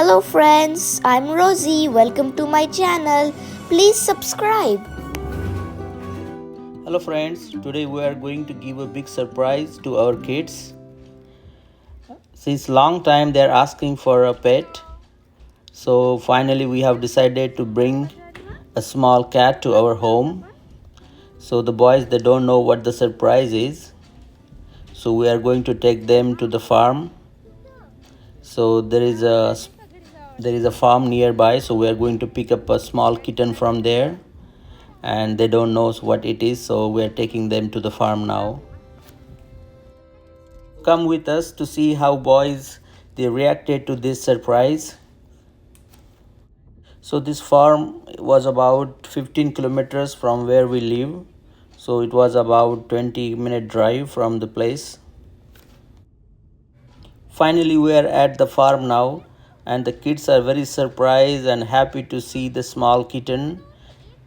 Hello friends, I'm Rosie. Welcome to my channel. Please subscribe. Hello friends, today we are going to give a big surprise to our kids. Since long time they are asking for a pet. So finally we have decided to bring a small cat to our home. So the boys they don't know what the surprise is. So we are going to take them to the farm. So there is a there is a farm nearby so we are going to pick up a small kitten from there. And they don't know what it is so we are taking them to the farm now. Come with us to see how boys they reacted to this surprise. So this farm was about 15 kilometers from where we live. So it was about 20 minute drive from the place. Finally we are at the farm now and the kids are very surprised and happy to see the small kitten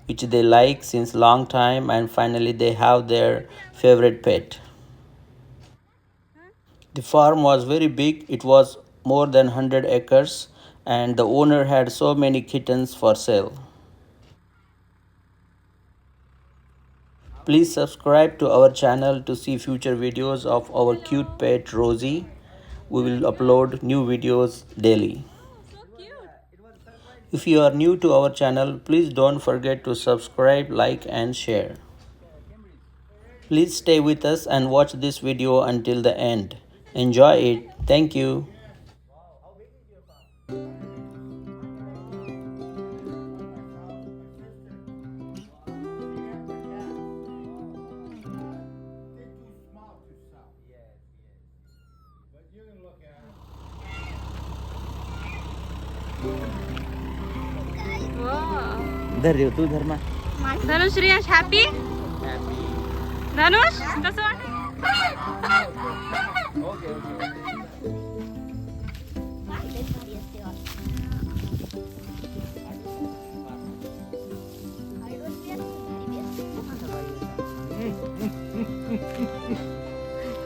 which they like since long time and finally they have their favorite pet. The farm was very big. It was more than 100 acres and the owner had so many kittens for sale. Please subscribe to our channel to see future videos of our cute pet rosie we will upload new videos daily if you are new to our channel, please don't forget to subscribe, like and share. Please stay with us and watch this video until the end. Enjoy it. Thank you. धर तू धर्मा धनुष Riyash happy धनुष? कसं वाटत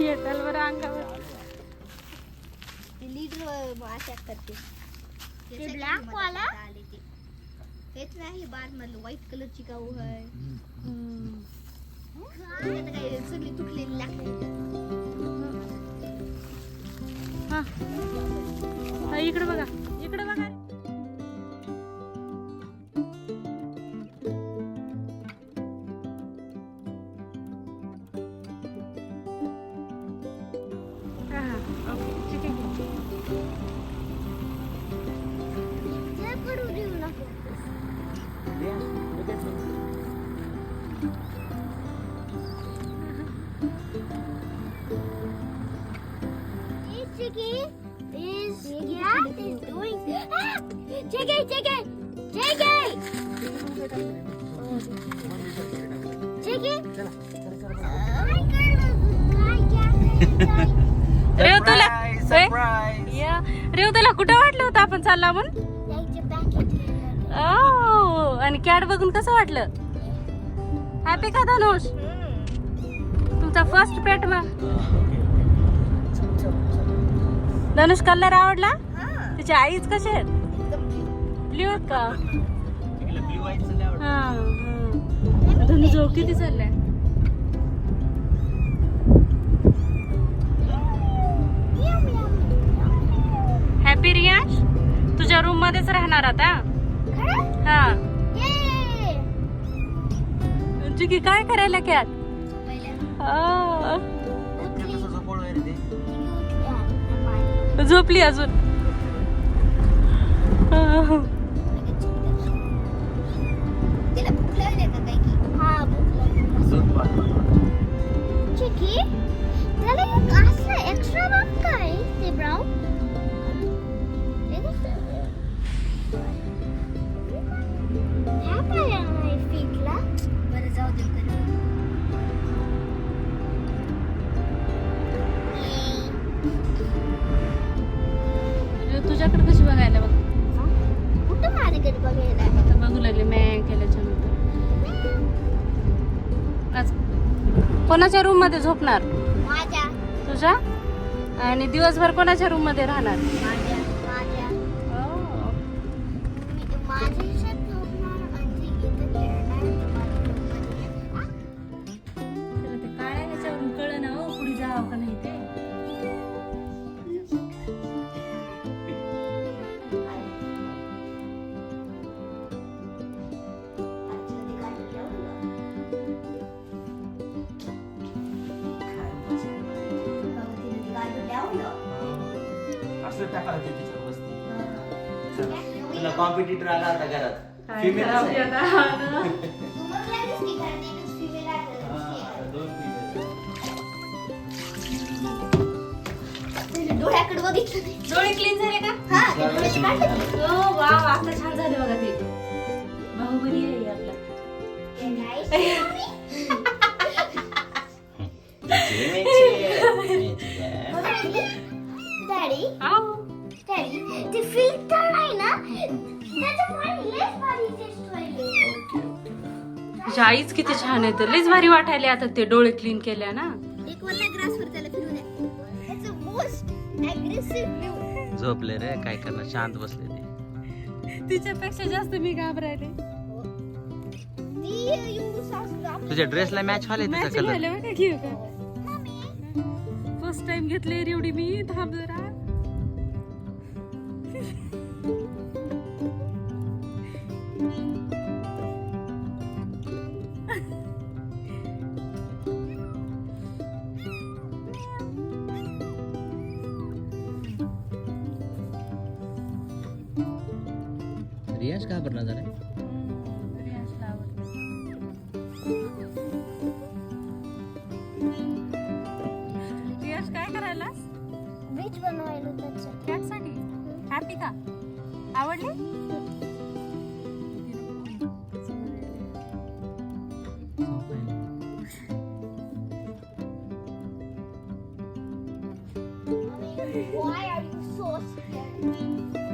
येताल बरं अंगावर. Leader आशा करते. ते black वाला? हेच नाही बार मधलं व्हाईट कलरची गाऊ आहे. आता काय सगळी तुटलेली लागते हा. हा, इकडे बघा इकडे बघा. Is cat is doing ah! JK JK JK रेव तुला या. रेव तुला कुठं वाटलं होतं आपण चालला म्हणून? ओ आणि कॅट बघून कसं वाटलं? हॅपी का धनुष? तुमचा फर्स्ट पेट मग. धनुष कलर आवडला? तिची आईच कसे आहेत? ब्ल्यू आहेत का? हा, हा. धनुष झोप किती चाललाय? हॅपी रियाश तुझ्या रूम मध्येच राहणार आता? हा. की काय करायला कॅट झोपली अजून. कोणाच्या रूममध्ये झोपणार? तुझ्या? आणि दिवसभर कोणाच्या रूममध्ये राहणार? माझ्या माझ्या. हो. मी Oh. टाकायला लागते त्याच्यावर बसते. तुला कॉम्पिटिटर आला आता घरात. त्याने डोळ्याकडे बघितलं. डोळे क्लीन झाले का हा, ते. हो वा आता छान झाले बघा ते बाहुबली आहे आपला ते नाही. डॅडी आहो. डॅडी ते फिल्टर आहे ना त्याच्यामुळे लयच भारी टेस्ट व्हायली. आईच किती छान आहे तर. लईच भारी वाटायले आता ते डोळे क्लीन केल्या ना. एक वल्ल्या ग्रासवर त्याला फिरून द्या. It's a most aggressive view. झोपले रे काय करणार? शांत बसले ते. तिच्यापेक्षा जास्त मी घाबरायले. तुझ्या ड्रेसला मॅच व्हायला त्याचा मॅचिंग कलर फर्स्ट टाइम घेतले एवढी मी. थांब जरा. रियाज का बरं झाला Beach बनवायला त्याचं. कॅटसाठी हॅपी का आवडली Why are you so scared?